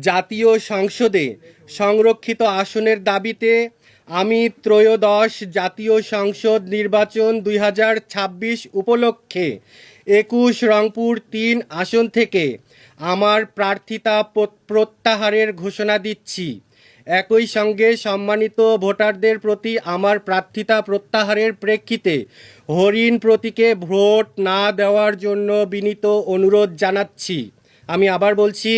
জাতীয় সংসদে সংরক্ষিত আসনের দাবিতে আমি ত্রয়োদশ জাতীয় সংসদ নির্বাচন দুই হাজার ছাব্বিশ উপলক্ষে একুশ রংপুর তিন আসন থেকে আমার প্রার্থিতা প্রত্যাহারের ঘোষণা দিচ্ছি। একই সঙ্গে সম্মানিত ভোটারদের প্রতি আমার প্রার্থিতা প্রত্যাহারের প্রেক্ষিতে হরিণ প্রতীকে ভোট না দেওয়ার জন্য বিনীত অনুরোধ জানাচ্ছি। আমি আবার বলছি,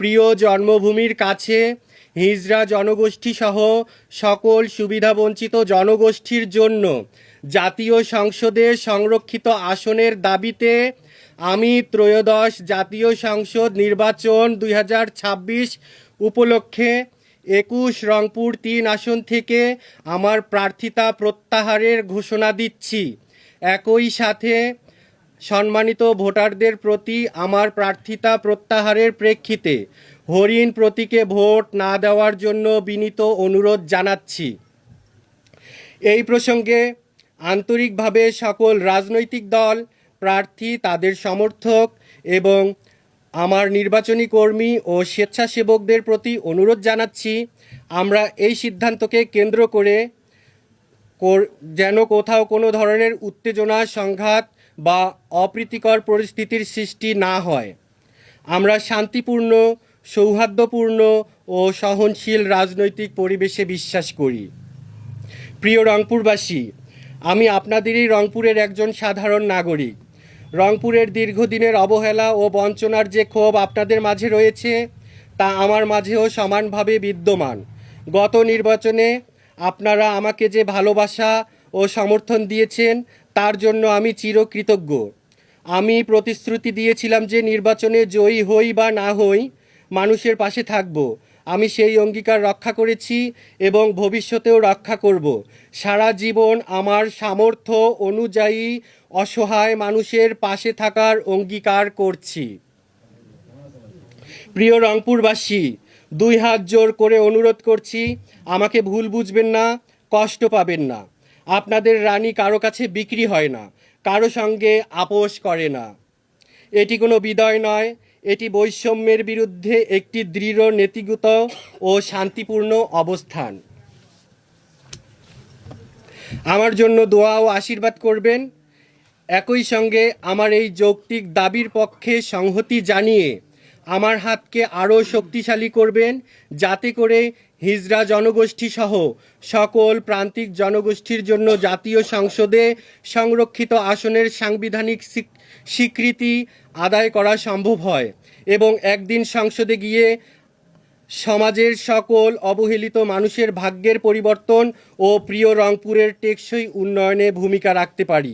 প্রিয় জন্মভূমির কাছে হিজড়া জনগোষ্ঠী সহ সকল সুবিধাবঞ্চিত জনগোষ্ঠীর জন্য জাতীয় সংসদে সংরক্ষিত আসনের দাবিতে আমি ত্রয়োদশ জাতীয় সংসদ নির্বাচন দুই হাজার ছাব্বিশ উপলক্ষে একুশ রংপুর তিন আসন থেকে আমার প্রার্থিতা প্রত্যাহারের ঘোষণা দিচ্ছি। একই সাথে সম্মানিত ভোটারদের প্রতি আমার প্রার্থিতা প্রত্যাহারের প্রেক্ষিতে হরিণ প্রতীকে ভোট না দেওয়ার জন্য বিনীত অনুরোধ জানাচ্ছি। এই প্রসঙ্গে আন্তরিকভাবে সকল রাজনৈতিক দল, প্রার্থী, তাদের সমর্থক এবং আমার নির্বাচনী কর্মী ও স্বেচ্ছাসেবকদের প্রতি অনুরোধ জানাচ্ছি, আমরা এই সিদ্ধান্তকে কেন্দ্র করে যেন কোথাও কোনো ধরনের উত্তেজনা, সংঘাত বা অপ্রীতিকর পরিস্থিতির সৃষ্টি না হয়। আমরা শান্তিপূর্ণ, সৌহার্দ্যপূর্ণ ও সহনশীল রাজনৈতিক পরিবেশে বিশ্বাস করি। প্রিয় রংপুরবাসী, আমি আপনাদেরই রংপুরের একজন সাধারণ নাগরিক। রংপুরের দীর্ঘদিনের অবহেলা ও বঞ্চনার যে ক্ষোভ আপনাদের মাঝে রয়েছে, তা আমার মাঝেও সমানভাবে বিদ্যমান। গত নির্বাচনে আপনারা আমাকে যে ভালোবাসা ও সমর্থন দিয়েছেন তার জন্য আমি চিরকৃতজ্ঞ। আমি প্রতিশ্রুতি দিয়েছিলাম যে নির্বাচনে জয়ী হই বা না হই, মানুষের পাশে থাকব। আমি সেই অঙ্গীকার রক্ষা করেছি এবং ভবিষ্যতেও রক্ষা করব। সারা জীবন আমার সামর্থ্য অনুযায়ী অসহায় মানুষের পাশে থাকার অঙ্গীকার করছি। প্রিয় রংপুরবাসী, দুই হাত জোর করে অনুরোধ করছি, আমাকে ভুল বুঝবেন না, কষ্ট পাবেন না। আপনাদের রানী কারও কাছে বিক্রি হয় না, কারও সঙ্গে আপোষ করে না। এটি কোনো বিদয় নয়, এটি বৈষম্যের বিরুদ্ধে একটি দৃঢ়, নেতিগত ও শান্তিপূর্ণ অবস্থান। আমার জন্য দোয়া ও আশীর্বাদ করবেন। একই সঙ্গে আমার এই যৌক্তিক দাবির পক্ষে সংহতি জানিয়ে আমার হাতকে আরও শক্তিশালী করবেন, যাতে করে হিজড়া জনগোষ্ঠী সহ সকল প্রান্তিক জনগোষ্ঠীর জন্য জাতীয় সংসদে সংরক্ষিত আসনের সাংবিধানিক স্বীকৃতি আদায় করা সম্ভব হয় এবং একদিন সংসদে গিয়ে সমাজের সকল অবহেলিত মানুষের ভাগ্যের পরিবর্তন ও প্রিয় রংপুরের টেকসই উন্নয়নে ভূমিকা রাখতে পারি।